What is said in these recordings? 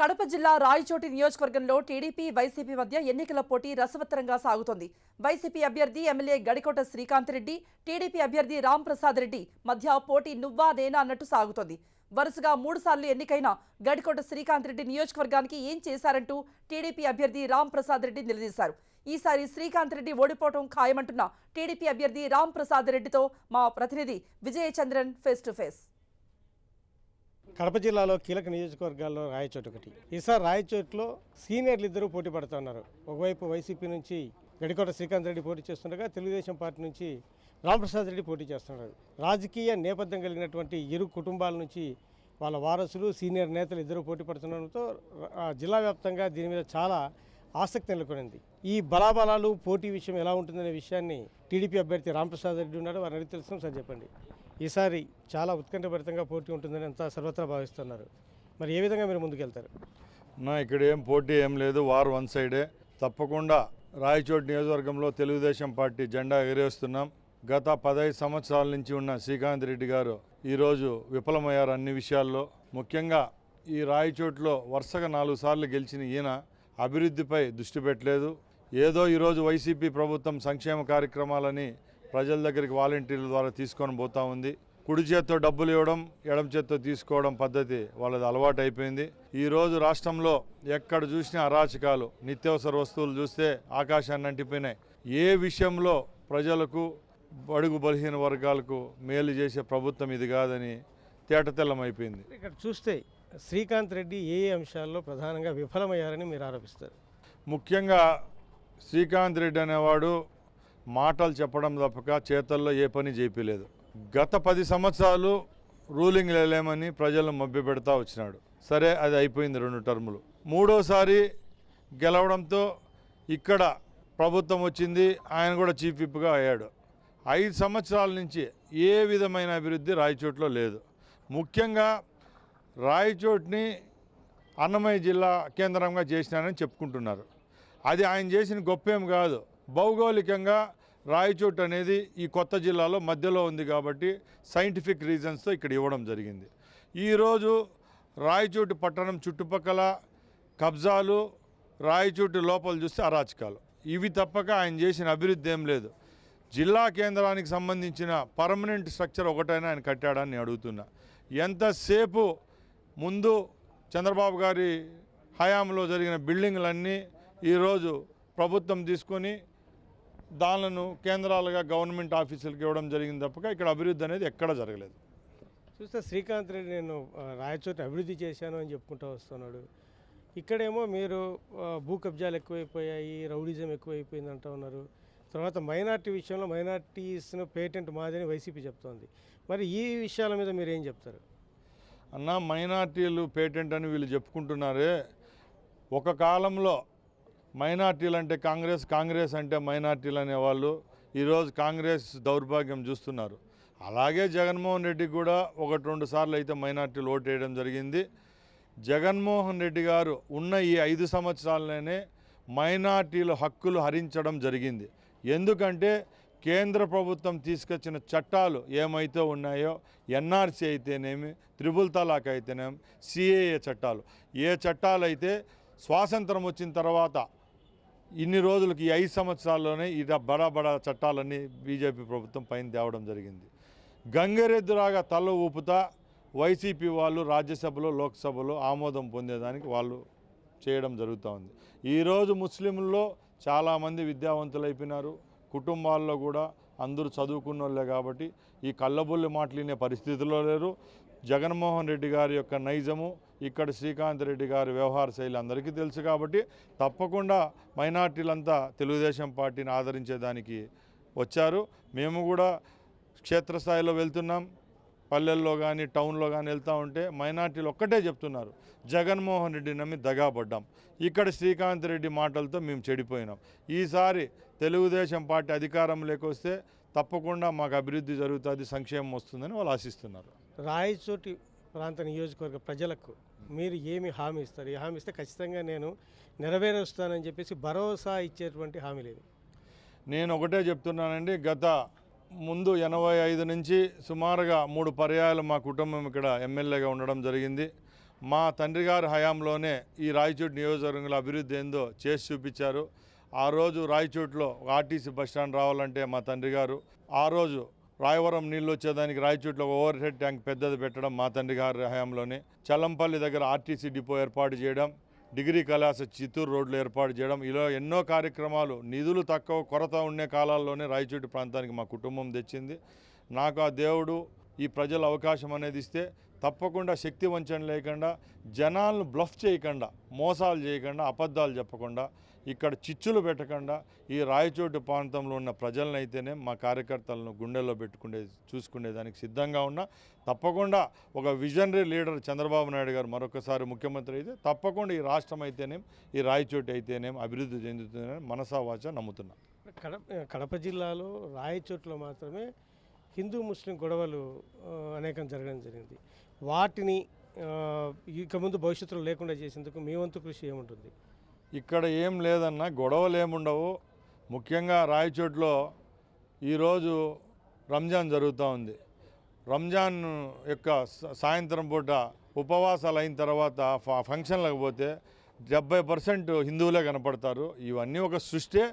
కడప జిల్లా రాయచోటి నియోజకవర్గంలో TDP YCP మధ్య ఎన్నికల పోటీ రసవత్తరంగా సాగుతోంది. వైసీపీ అభ్యర్థి ఎమ్మెల్యే గడికోట శ్రీకాంత్ రెడ్డి టీడీపీ అభ్యర్థి రామ్ ప్రసాద్ రెడ్డి మధ్య పోటీ నువ్వా నేనా అన్నట్టు సాగుతోంది. వరుసగా మూడుసార్లు ఎన్నికైన గడికోట శ్రీకాంత్ రెడ్డి నియోజకవర్గానికి ఏం చేశారంటూ టీడీపీ అభ్యర్థి రామ్ ప్రసాద్ రెడ్డి నిలదీశారు. ఈసారి శ్రీకాంత్ రెడ్డి ఓడిపోవడం ఖాయమంటున్న టీడీపీ అభ్యర్థి రామ్ ప్రసాద్ రెడ్డితో మా ప్రతినిధి Vijayachandran face to face Kadapa జిల్లాలో కీలక నియోజకవర్గాల్లో రాయచోటు ఒకటి. ఈసారి రాయచోటులో సీనియర్లు ఇద్దరు పోటీ పడుతున్నారు ఒకవైపు వైసీపీ నుంచి గడికోట శ్రీకాంత్ రెడ్డి పోటీ చేస్తుండగా తెలుగుదేశం పార్టీ నుంచి రామప్రసాద్ రెడ్డి పోటీ చేస్తున్నారు రాజకీయ నేపథ్యం కలిగినటువంటి ఇరు కుటుంబాల నుంచి వాళ్ళ వారసులు సీనియర్ నేతలు ఇద్దరు పోటీ పడుతుండడంతో జిల్లా వ్యాప్తంగా దీని మీద చాలా ఆసక్తి నెలకొనింది. ఈ బలాబలాలు పోటీ విషయం ఎలా ఉంటుందనే విషయాన్ని టీడీపీ అభ్యర్థి రామప్రసాద్ రెడ్డి ఉన్నారు వారిని అడిగి తెలుసుకుని సార్ చెప్పండి. ఈసారి చాలా ఉత్కంఠభరితంగా పోటీ ఉంటుందని అంతా సర్వత్రా భావిస్తున్నారు. మరి ఏ విధంగా మీరు ముందుకెళ్తారు? నా ఇక్కడ ఏం పోటీ ఏం లేదు. వార్ వన్ సైడే. తప్పకుండా రాయచోటి నియోజకవర్గంలో తెలుగుదేశం పార్టీ జెండా ఎగరేస్తున్నాం. గత పదహైదు సంవత్సరాల నుంచి ఉన్న శ్రీకాంత్ రెడ్డి గారు ఈరోజు విఫలమయ్యారు అన్ని విషయాల్లో. ముఖ్యంగా ఈ రాయచోట్లో వరుసగా నాలుగు సార్లు గెలిచిన ఈయన అభివృద్ధిపై దృష్టి పెట్టలేదు. ఏదో ఈరోజు వైసీపీ ప్రభుత్వం సంక్షేమ కార్యక్రమాలని ప్రజల దగ్గరికి వాలంటీర్ల ద్వారా తీసుకొని పోతా ఉంది. కుడి చేత్తో డబ్బులు ఇవ్వడం ఎడమ చేత్తో తీసుకోవడం పద్ధతి వాళ్ళది అలవాటు అయిపోయింది. ఈ రోజు రాష్ట్రంలో ఎక్కడ చూసినా అరాచకాలు నిత్యావసర వస్తువులు చూస్తే ఆకాశాన్ని అంటిపోయినాయి. ఏ విషయంలో ప్రజలకు బడుగు బలహీన వర్గాలకు మేలు చేసే ప్రభుత్వం ఇది కాదని తేటతెల్లమైపోయింది. ఇక్కడ చూస్తే శ్రీకాంత్ రెడ్డి ఏ ఏ అంశాల్లో ప్రధానంగా విఫలమయ్యారని మీరు ఆరోపిస్తారు? ముఖ్యంగా శ్రీకాంత్ రెడ్డి అనేవాడు మాటలు చెప్పడం తప్పక చేతల్లో ఏ పని చేపలేదు. గత పది సంవత్సరాలు రూలింగ్ లేలేమని ప్రజలను మభ్యపెడతా వచ్చినాడు. సరే అది అయిపోయింది రెండు టర్ములు. మూడోసారి గెలవడంతో ఇక్కడ ప్రభుత్వం వచ్చింది ఆయన కూడా చీఫ్ విప్గా అయ్యాడు. ఐదు సంవత్సరాల నుంచి ఏ విధమైన అభివృద్ధి రాయచోట్లో లేదు. ముఖ్యంగా రాయచోట్ని అన్నమయ్య జిల్లా కేంద్రంగా చేసినానని చెప్పుకుంటున్నారు. అది ఆయన చేసిన గొప్ప ఏం కాదు. భౌగోళికంగా రాయచోటు అనేది ఈ కొత్త జిల్లాలో మధ్యలో ఉంది కాబట్టి సైంటిఫిక్ రీజన్స్తో ఇక్కడ ఇవ్వడం జరిగింది. ఈరోజు రాయచోటి పట్టణం చుట్టుపక్కల కబ్జాలు రాయచోటి లోపల చూస్తే అరాచకాలు. ఇవి తప్పక ఆయన చేసిన అభివృద్ధి ఏం లేదు. జిల్లా కేంద్రానికి సంబంధించిన పర్మనెంట్ స్ట్రక్చర్ ఒకటైనా ఆయన కట్టాడని నేను అడుగుతున్నా. ఎంతసేపు ముందు చంద్రబాబు గారి హయాంలో జరిగిన బిల్డింగ్లన్నీ ఈరోజు ప్రభుత్వం తీసుకొని దానిలను కేంద్రాలుగా గవర్నమెంట్ ఆఫీసులకు ఇవ్వడం జరిగింది తప్పక. ఇక్కడ అభివృద్ధి అనేది ఎక్కడ జరగలేదు. చూస్తే శ్రీకాంత్ రెడ్డి నేను ఆ, రాయచోటిని అభివృద్ధి చేశాను అని చెప్పుకుంటూ వస్తున్నాడు. ఇక్కడేమో మీరు భూ కబ్జాలు ఎక్కువైపోయాయి రౌడిజం ఎక్కువైపోయింది అంటూ ఉన్నారు. తర్వాత మైనార్టీ విషయంలో మైనార్టీస్ను పేటెంట్ మాదని వైసీపీ చెప్తోంది. మరి ఈ విషయాల మీద మీరు ఏం చెప్తారు? అన్న మైనార్టీలు పేటెంట్ అని వీళ్ళు చెప్పుకుంటున్నారే. ఒక కాలంలో మైనార్టీలు అంటే కాంగ్రెస్ కాంగ్రెస్ అంటే మైనార్టీలు అనేవాళ్ళు ఈరోజు కాంగ్రెస్ దౌర్భాగ్యం చూస్తున్నారు. అలాగే జగన్మోహన్ రెడ్డి కూడా ఒకటి రెండు సార్లు అయితే మైనార్టీలు ఓటు వేయడం జరిగింది. జగన్మోహన్ రెడ్డి గారు ఉన్న ఈ ఐదు సంవత్సరాల్లోనే మైనార్టీల హక్కులు హరించడం జరిగింది. ఎందుకంటే కేంద్ర ప్రభుత్వం తీసుకొచ్చిన చట్టాలు ఏమైతే ఉన్నాయో ఎన్ఆర్సీ అయితేనేమి త్రిబుల్ తలాక్ అయితేనేమి సిఏఏ చట్టాలు. ఏ చట్టాలు అయితే స్వాతంత్రం వచ్చిన తర్వాత ఇన్ని రోజులకి ఈ ఐదు సంవత్సరాల్లోనే ఈ బడా బడా చట్టాలన్నీ బీజేపీ ప్రభుత్వం పైన తేవడం జరిగింది. గంగరెద్దురాగా తల ఊపుతా వైసీపీ వాళ్ళు రాజ్యసభలో లోక్సభలో ఆమోదం పొందేదానికి వాళ్ళు చేయడం జరుగుతూ ఉంది. ఈరోజు ముస్లింల్లో చాలామంది విద్యావంతులు అయిపోయినారు కుటుంబాల్లో కూడా అందరూ చదువుకున్న వాళ్ళే కాబట్టి ఈ కళ్ళబుల్లి మాట్లాడిన పరిస్థితిలో లేరు. జగన్మోహన్ రెడ్డి గారి యొక్క నైజము ఇక్కడ శ్రీకాంత్ రెడ్డి గారి వ్యవహార శైలి అందరికీ తెలుసు కాబట్టి తప్పకుండా మైనార్టీలంతా తెలుగుదేశం పార్టీని ఆదరించేదానికి వచ్చారు. మేము కూడా క్షేత్రస్థాయిలో వెళ్తున్నాం. పల్లెల్లో కానీ టౌన్లో కానీ వెళ్తూ ఉంటే మైనార్టీలు ఒక్కటే చెప్తున్నారు. జగన్మోహన్ రెడ్డి నమ్మి దగాపడ్డాం ఇక్కడ శ్రీకాంత్ రెడ్డి మాటలతో మేము చెడిపోయినాం. ఈసారి తెలుగుదేశం పార్టీ అధికారంలోకి వస్తే తప్పకుండా మాకు అభివృద్ధి జరుగుతుంది సంక్షేమం వస్తుందని వాళ్ళు ఆశిస్తున్నారు. రాయచోటి ప్రాంత నియోజకవర్గ ప్రజలకు మీరు ఏమి హామీ ఇస్తారు? ఈ హామీ ఇస్తే ఖచ్చితంగా నేను నెరవేరుస్తానని చెప్పేసి భరోసా ఇచ్చేటువంటి హామీ లేదు. నేను ఒకటే చెప్తున్నానండి గత ముందు ఎనభై ఐదు నుంచి సుమారుగా మూడు పర్యాయాలు మా కుటుంబం ఇక్కడ ఎమ్మెల్యేగా ఉండడం జరిగింది. మా తండ్రి గారి హయాంలోనే ఈ రాయచోటి నియోజకవర్గంలో అభివృద్ధి ఏందో చేసి చూపించారు. ఆ రోజు రాయచూట్లో ఆర్టీసీ బస్ స్టాండ్ రావాలంటే మా తండ్రి గారు. ఆ రోజు రాయవరం నీళ్ళు వచ్చేదానికి రాయచోట్లో ఓవర్ హెడ్ ట్యాంక్ పెద్దది పెట్టడం మా తండ్రి గారి హయాంలోనే. చల్లంపల్లి దగ్గర ఆర్టీసీ డిపో ఏర్పాటు చేయడం డిగ్రీ కళాశాల చిత్తూరు రోడ్లు ఏర్పాటు చేయడం ఇలా ఎన్నో కార్యక్రమాలు నిధులు తక్కువ కొరత ఉండే కాలాల్లోనే రాయచోటి ప్రాంతానికి మా కుటుంబం తెచ్చింది. నాకు ఆ దేవుడు ఈ ప్రజల అవకాశం అనేది ఇస్తే తప్పకుండా శక్తి వంచన లేకుండా జనాలను బ్లఫ్ చేయకుండా మోసాలు చేయకుండా అబద్ధాలు చెప్పకుండా ఇక్కడ చిచ్చులు పెట్టకుండా ఈ రాయచోటు ప్రాంతంలో ఉన్న ప్రజలను అయితేనే మా కార్యకర్తలను గుండెల్లో పెట్టుకునే చూసుకునేదానికి సిద్ధంగా ఉన్నా. తప్పకుండా ఒక విజనరీ లీడర్ చంద్రబాబు నాయుడు గారు మరొకసారి ముఖ్యమంత్రి అయితే తప్పకుండా ఈ రాష్ట్రం అయితేనేం ఈ రాయచోటు అయితేనేం అభివృద్ధి చెందుతుందని మనసావాచ నమ్ముతున్నా. కడప కడప జిల్లాలో రాయచోట్లో మాత్రమే హిందూ ముస్లిం గొడవలు అనేకం జరగడం జరిగింది. వాటిని ఇక ముందు భవిష్యత్తులో లేకుండా చేసేందుకు మీ వంతు కృషి ఏముంటుంది? ఇక్కడ ఏం లేదన్న గొడవలు ఏముండవు. ముఖ్యంగా రాయచోట్లో ఈరోజు రంజాన్ జరుగుతూ ఉంది. రంజాన్ యొక్క సాయంత్రం పూట ఉపవాసాలు అయిన తర్వాత ఫ- ఫంక్షన్లకు పోతే డెబ్బై పర్సెంట్ హిందువులే కనపడతారు. ఇవన్నీ ఒక సృష్టే.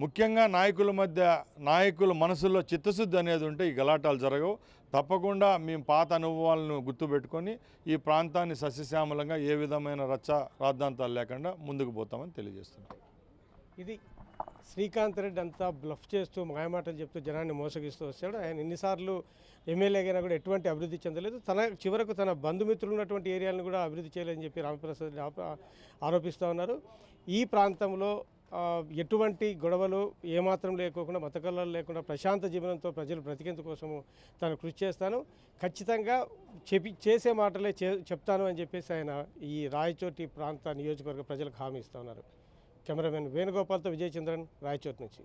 ముఖ్యంగా నాయకుల మధ్య నాయకుల మనసులో చిత్తశుద్ధి అనేది ఉంటే ఈ గలాటాలు జరగవు. తప్పకుండా మేము పాత అనుభవాలను గుర్తుపెట్టుకొని ఈ ప్రాంతాన్ని సస్యశ్యామలంగా ఏ విధమైన రచ్చ రాద్ధాంతాలు లేకుండా ముందుకు పోతామని తెలియజేస్తున్నాం. ఇది శ్రీకాంత్ రెడ్డి అంతా బ్లఫ్ చేస్తూ మాయమాటలు చెప్తూ జనాన్ని మోసగిస్తూ వస్తాడు. ఆయన ఎన్నిసార్లు ఎమ్మెల్యేగా కూడా ఎటువంటి అభివృద్ధి చెందలేదు. తన చివరకు తన బంధుమిత్రులు ఉన్నటువంటి ఏరియాలను కూడా అభివృద్ధి చేయలేదని చెప్పి రామప్రసాద్ ఆరోపిస్తూ ఉన్నారు. ఈ ప్రాంతంలో ఎటువంటి గొడవలు ఏమాత్రం లేకోకుండా మతకల్లాలు లేకుండా ప్రశాంత జీవనంతో ప్రజలు బ్రతికేందు కోసము తాను కృషి చేస్తాను. ఖచ్చితంగా చెప్పి చేసే మాటలే చెప్తాను అని చెప్పేసి ఆయన ఈ రాయచోటి ప్రాంత నియోజకవర్గ ప్రజలకు హామీ ఇస్తున్నారు కెమెరామెన్ వేణుగోపాల్తో విజయచంద్రన్ రాయచోటి నుంచి.